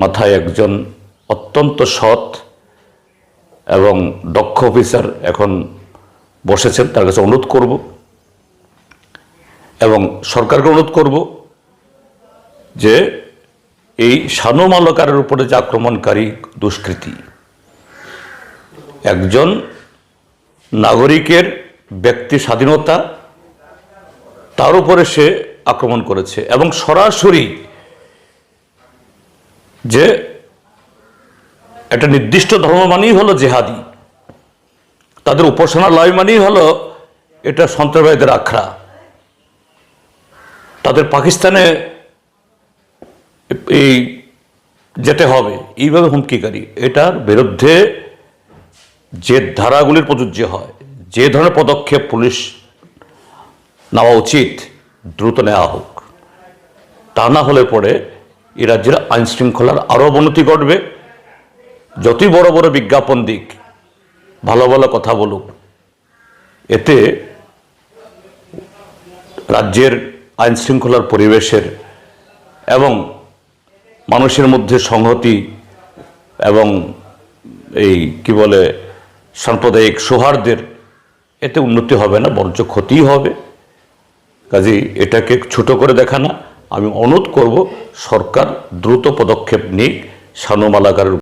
মাথায় একজন অত্যন্ত সৎ এবং দক্ষ অফিসার এখন বসেছেন, তার কাছে অনুরোধ করব। এবং সরকারকে অনুরোধ করব যে এই শানু মালকারের উপরে যে আক্রমণকারী দুষ্কৃতী, একজন নাগরিকের ব্যক্তি স্বাধীনতা, তার উপরে সে আক্রমণ করেছে এবং সরাসরি যে একটা নির্দিষ্ট ধর্ম মানেই হলো জেহাদি। তাদের উপাসনালয় মানেই হলো এটা সন্ত্রাসবাদীদের আখড়া। তাদের পাকিস্তানে এই যেতে হবে, এইভাবে হুমকিকারী। এটার বিরুদ্ধে যে ধারাগুলির প্রযোজ্য হয়, যে ধরনের পদক্ষেপ পুলিশ নেওয়া উচিত, দ্রুত নেওয়া হোক। তা না হলে পরে এই রাজ্যের আইন শৃঙ্খলার আরও অবনতি ঘটবে। যতই বড় বড় বিজ্ঞাপন দিক, ভালো ভালো কথা বলুক, এতে রাজ্যের আইন শৃঙ্খলার পরিবেশের এবং মানুষের মধ্যে সংহতি এবং এই কি বলে সাম্প্রদায়িক সৌহার্দ্যের, এতে উন্নতি হবে না, বরঞ্চ ক্ষতিই হবে। কাজেই এটাকে ছোট করে দেখা না আমি অনুরোধ করব সরকার দ্রুত পদক্ষেপ নিক শানু মালাকারের